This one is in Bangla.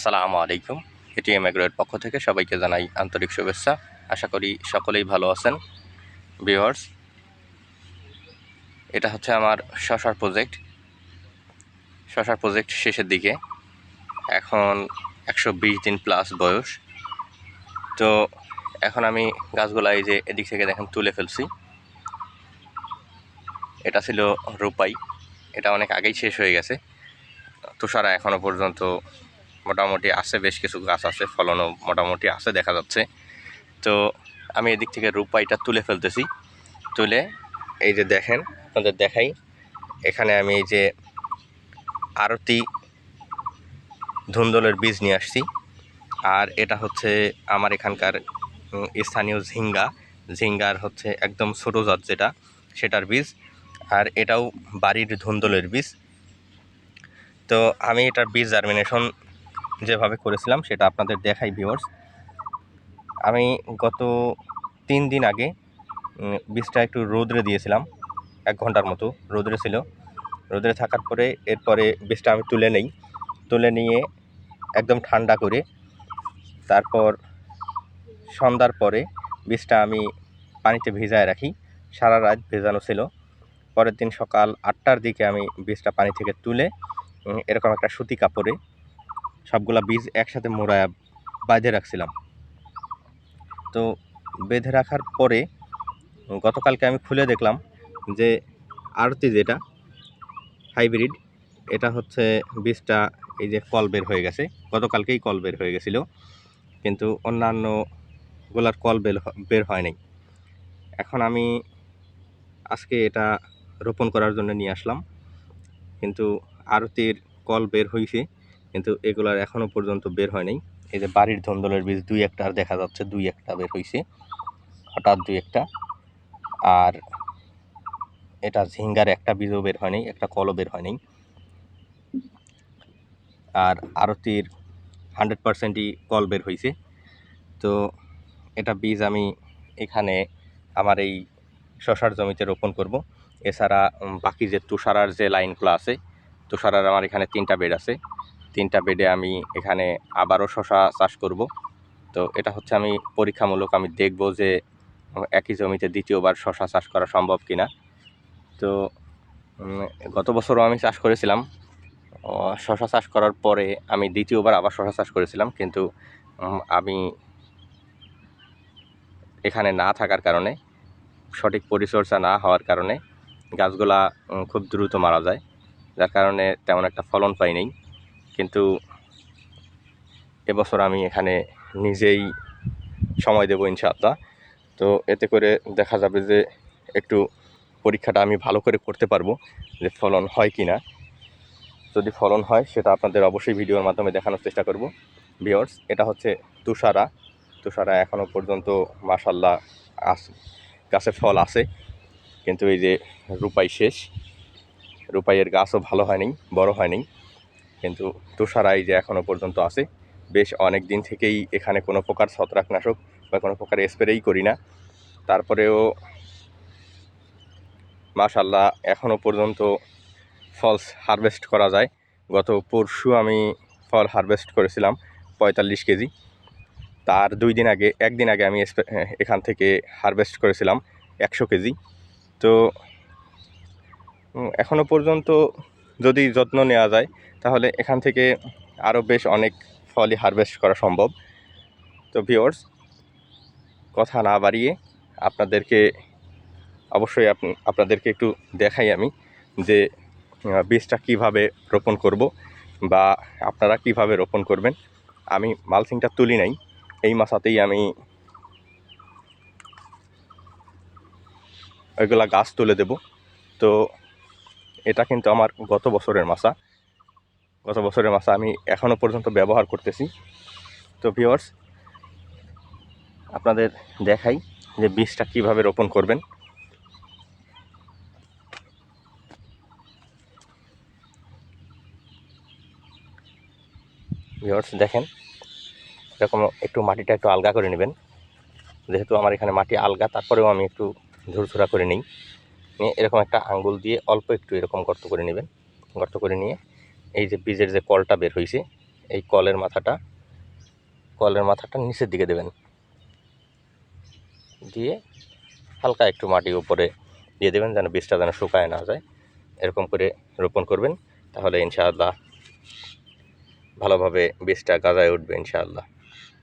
আসসালামু আলাইকুম। এটিএম এগ্রোয়ের পক্ষ থেকে সবাইকে জানাই আন্তরিক শুভেচ্ছা। আশা করি সকলেই ভালো আছেন। ভিউয়ার্স, এটা হচ্ছে আমার শশার প্রজেক্ট। শশার প্রজেক্ট শেষের দিকে। এখন একশো বিশ দিন প্লাস বয়স। তো এখন আমি গাছগুলা এই যে এদিক থেকে দেখেন তুলে ফেলছি। এটা ছিল রূপাই। এটা অনেক আগেই শেষ হয়ে গেছে। তুষারা এখনও পর্যন্ত মোটামুটি আছে, বেশ কিছু গাছ আছে, ফলনও মোটামুটি আছে, দেখা যাচ্ছে। তো আমি এদিক থেকে রূপাইটা তুলে ফেলতেছি। তুলে এই যে দেখেন, আপনাদের দেখাই। এখানে আমি এই যে আরতি ধুন্দলের বীজ নিয়ে আসছি। আর এটা হচ্ছে আমার এখানকার স্থানীয় ঝিঙ্গা। ঝিঙ্গার হচ্ছে একদম ছোটো জাত যেটা, সেটার বীজ। আর এটাও বাড়ির ধুন্দলের বীজ। তো আমি এটার বীজ জার্মিনেশন যেভাবে করেছিলাম, সেটা আপনাদের দেখাই ভিউয়ার্স আমি গত তিন দিন আগে বীজটা একটু রোদরে দিয়েছিলাম, এক ঘণ্টার মতো রোদরে ছিল। রোদরে থাকার পরে, এরপরে বীজটা আমি তুলে নেই। তুলে নিয়ে একদম ঠান্ডা করে, তারপর সন্ধ্যার পরে বীজটা আমি পানিতে ভিজায় রাখি। সারা রাত ভেজানো ছিল। পরের দিন সকাল আটটার দিকে আমি বীজটা পানি থেকে তুলে এরকম একটা সুতি কাপড়ে সবগুলা বীজ একসাথে মোড়ায় বাঁধে রাখছিলাম। তো বেঁধে রাখার পরে গতকালকে আমি খুলে দেখলাম যে আরতি যেটা, হাইব্রিড, এটা হচ্ছে বীজটা এই যে কল বের হয়ে গেছে। গতকালকেই কল বের হয়ে গেছিল, কিন্তু অন্যান্যগুলার কল বের বের হয় নাই। এখন আমি আজকে এটা রোপণ করার জন্য নিয়ে আসলাম, কিন্তু আরতির কল বের হয়েছে কিন্তু এগুলার এখনও পর্যন্ত বের হয় নাই। এই যে বাড়ির ধন্দলের বীজ দুই একটা আর দেখা যাচ্ছে দুই একটা বের হয়েছে হঠাৎ দুই একটা। আর এটা ঝিঙ্গার একটা বীজও বের হয় নাই, একটা কলও বের হয় নাই। আর আরতির হান্ড্রেড পারসেন্টই কল বের হয়েছে তো এটা বীজ আমি এখানে আমার এই শশার জমিতে রোপণ করব। এছাড়া বাকি যে তুষারার যে লাইনগুলো আছে, তুষারার আমার এখানে তিনটা বেড আছে। তিনটা বেডে আমি এখানে আবারও শশা চাষ করব। তো এটা হচ্ছে আমি পরীক্ষামূলক আমি দেখব যে একই জমিতে দ্বিতীয়বার শশা চাষ করা সম্ভব কি না তো গত বছরও আমি চাষ করেছিলাম। শশা চাষ করার পরে আমি দ্বিতীয়বার আবার শশা চাষ করেছিলাম। কিন্তু আমি এখানে না থাকার কারণে, সঠিক পরিচর্যা না হওয়ার কারণে গাছগুলা খুব দ্রুত মারা যায়। যার কারণে তেমন একটা ফলন পাই নাই। কিন্তু এবছর আমি এখানে নিজেই সময় দেবো ইনশাআল্লাহ। তো এতে করে দেখা যাবে যে একটু পরীক্ষাটা আমি ভালো করে করতে পারব যে ফলন হয় কি না যদি ফলন হয়, সেটা আপনাদের অবশ্যই ভিডিওর মাধ্যমে দেখানোর চেষ্টা করব। ভিওর্স এটা হচ্ছে তুষারা। তুষারা এখনও পর্যন্ত মাসাল্লাহ আস, গাছে ফল আছে। কিন্তু এই যে রূপাই শেষ। রূপাইয়ের গাছও ভালো হয়নি, বড় হয়নি। কিন্তু তুষারা এই যে এখনও পর্যন্ত আছে, বেশ অনেক দিন থেকেই এখানে কোনো প্রকার ছত্রাকনাশক বা কোনো প্রকার স্প্রেই করি না। তারপরেও মাশাল্লাহ এখনও পর্যন্ত ফলস হারভেস্ট করা যায়। গত পরশু আমি ফল হারভেস্ট করেছিলাম পঁয়তাল্লিশ কেজি। তার দুই দিন আগে একদিন আগে আমি এখান থেকে হারভেস্ট করেছিলাম একশো কেজি। তো এখনও পর্যন্ত যদি যত্ন নেওয়া যায়, তাহলে এখান থেকে আরও বেশ অনেক ফলই হারভেস্ট করা সম্ভব। তো ভিওর্স কথা না বাড়িয়ে আপনাদেরকে অবশ্যই আপ- আপনাদেরকে একটু দেখাই আমি যে বীজটা কীভাবে রোপণ করব বা আপনারা কীভাবে রোপণ করবেন। আমি মালসিংটা তুলি নাই, এই মাসাতেই আমি ওইগুলা গাছ তুলে দেব। তো এটা কিন্তু আমার গত বছরের মাসা। গত বছরের মাসা আমি এখনও পর্যন্ত ব্যবহার করতেছি। তো ভিওয়ার্স আপনাদের দেখাই যে বীজটা কীভাবে রোপণ করবেন। ভিওয়ার্স দেখেন, এরকম একটু মাটিটা একটু আলগা করে নেবেন। যেহেতু আমার এখানে মাটি আলগা, তারপরেও আমি একটু ঝুরঝুরা করে নিই। নিয়ে এরকম একটা আঙ্গুল দিয়ে অল্প একটু এরকম গর্ত করে নেবেন। গর্ত করে নিয়ে এই যে বীজের যে কলটা বের হয়েছে এই কলের মাথাটা কলের মাথাটা নিচের দিকে দেবেন। দিয়ে হালকা একটু মাটি উপরে দিয়ে দেবেন যেন বীজটা যেন শুকায় না যায়। এরকম করে রোপণ করবেন, তাহলে ইনশাআল্লাহ ভালোভাবে বীজটা গাজায় উঠবে ইনশাআল্লাহ।